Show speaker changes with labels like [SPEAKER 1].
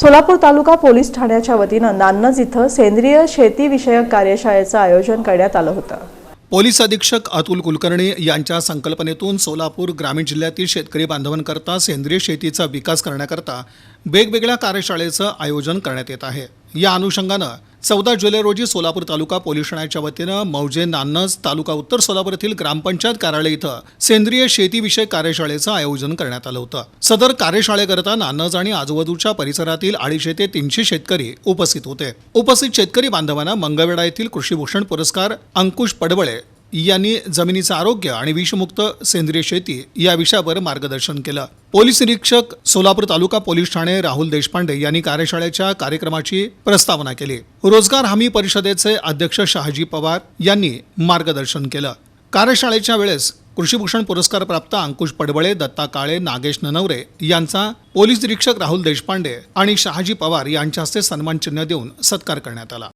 [SPEAKER 1] सोलापूर तालुका पोलीस ठाण्याच्या वतीनं नान्नज इथं सेंद्रिय शेतीविषयक कार्यशाळेचं आयोजन करण्यात आलं होतं.
[SPEAKER 2] पोलीस अधीक्षक अतुल कुलकर्णी यांच्या संकल्पनेतून सोलापूर ग्रामीण जिल्ह्यातील शेतकरी बांधवांकरता सेंद्रिय शेतीचा विकास करण्याकरता वेगवेगळ्या कार्यशाळेचं आयोजन करण्यात येत आहे. या अनुषंगानं चौदा जुलै रोजी सोलापूर तालुका पोलीस ठाण्याच्या वतीनं मौजे नान्नज तालुका उत्तर सोलापूर येथील ग्रामपंचायत कार्यालय इथं सेंद्रिय शेतीविषयक कार्यशाळेचं आयोजन करण्यात आलं होतं. सदर कार्यशाळेकरता नान्नज आणि आजूबाजूच्या परिसरातील अडीचशे ते तीनशे शेतकरी उपस्थित होते. उपस्थित शेतकरी बांधवांना मंगळवेढा येथील कृषीभूषण पुरस्कार अंकुश पडवळे यांनी जमिनीचं आरोग्य आणि विषमुक्त सेंद्रिय शेती या विषयावर मार्गदर्शन केलं. पोलीस निरीक्षक सोलापूर तालुका पोलीस ठाणे राहुल देशपांडे यांनी कार्यशाळेच्या कार्यक्रमाची प्रस्तावना केली. रोजगार हमी परिषदेचे अध्यक्ष शहाजी पवार यांनी मार्गदर्शन केलं. कार्यशाळेच्या वेळेस कृषीभूषण पुरस्कार प्राप्त अंकुश पडबळे दत्ता काळे नागेश ननवरे यांचा पोलीस निरीक्षक राहुल देशपांडे आणि शहाजी पवार यांच्या हस्ते सन्मान चिन्ह देऊन सत्कार करण्यात आला.